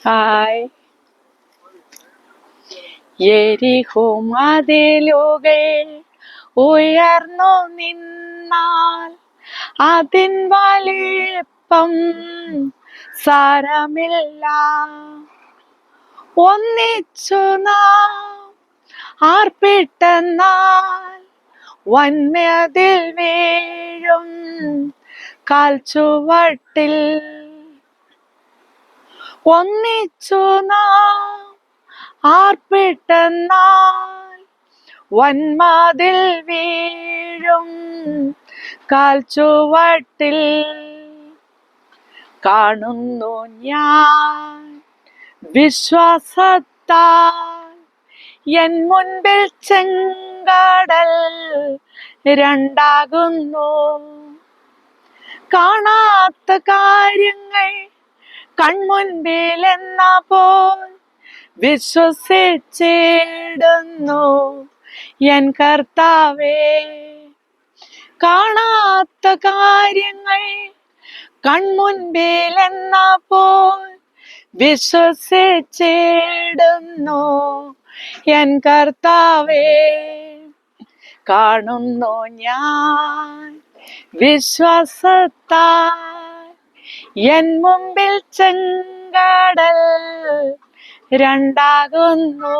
Hi എരിഹോ മതിലുകൾ ഉയർന്നു നിന്നാൽ അതിൻ വലിപ്പം സാരമില്ല. ഒന്നിച്ചു നാം ആർപ്പിട്ടെന്നാൽ വന്മതിൽ വീഴും കാൽച്ചുവട്ടിൽ ഒന്നിച്ചു നാം ആർപ്പിട്ടെന്നാൽ വന്മതിൽ വീഴും കാൽച്ചുവട്ടിൽ. കാണുന്നു ഞാൻ വിശ്വാസത്താൽ. എൻ മുൻപിൽ ചെങ്കടൽ രണ്ടാകുന്നു. കാണാത്ത കാര്യങ്ങൾ കൺമുൻപിൽ എന്ന പോൽ വിശ്വസിച്ചിടുന്നു. എൻ കർത്താവേ കാണാത്ത കാര്യങ്ങൾ കൺമുൻപിൽ എന്ന പോൽ വിശ്വസിച്ചിടുന്നു. എൻ കർത്താവേ കാണുന്നു ഞാൻ വിശ്വാസത്താൽ എൻ മുമ്പിൽ ചെങ്കടൽ രണ്ടാകുന്നു.